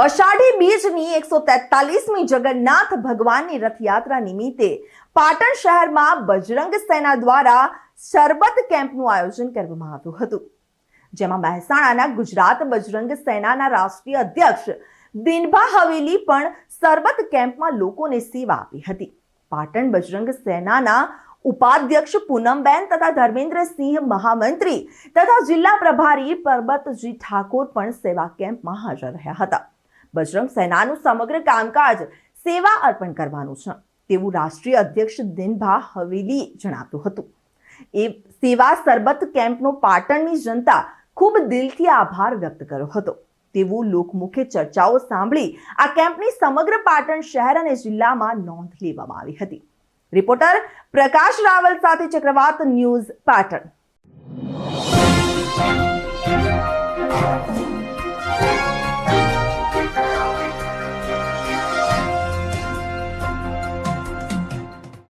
અષાઢી બીજની એકસો તેતાલીસમી જગન્નાથ ભગવાનની રથયાત્રા નિમિત્તે પાટણ શહેરમાં બજરંગ સેના દ્વારા શરબત કેમ્પનું આયોજન કરવામાં આવ્યું હતું. જેમાં મહેસાણાના ગુજરાત બજરંગ સેનાના રાષ્ટ્રીય અધ્યક્ષ દિનભા હવેલી પણ શરબત કેમ્પમાં લોકોને સેવા આપી હતી. પાટણ બજરંગ સેનાના ઉપાધ્યક્ષ પૂનમબેન તથા ધર્મેન્દ્રસિંહ મહામંત્રી તથા જિલ્લા પ્રભારી પરબતજી ઠાકોર પણ સેવા કેમ્પમાં હાજર રહ્યા હતા. બજરંગ સેનાનું સમગ્ર કામકાજ સેવા અર્પણ કરવાનું છે. તેવું રાષ્ટ્રીય અધ્યક્ષ દિનભા હવેલી જણાવ્યું હતું. એ સેવા સરબત કેમ્પનો પાટણની જનતા ખૂબ દિલથી આભાર વ્યક્ત કર્યો હતો. તેવું લોકમુખે ચર્ચાઓ સાંભળી આ કેમ્પની સમગ્ર પાટણ શહેર અને જિલ્લામાં નોંધ લેવામાં આવી હતી. રિપોર્ટર પ્રકાશ રાવલ સાથે ચક્રવાત ન્યૂઝ પાટણ.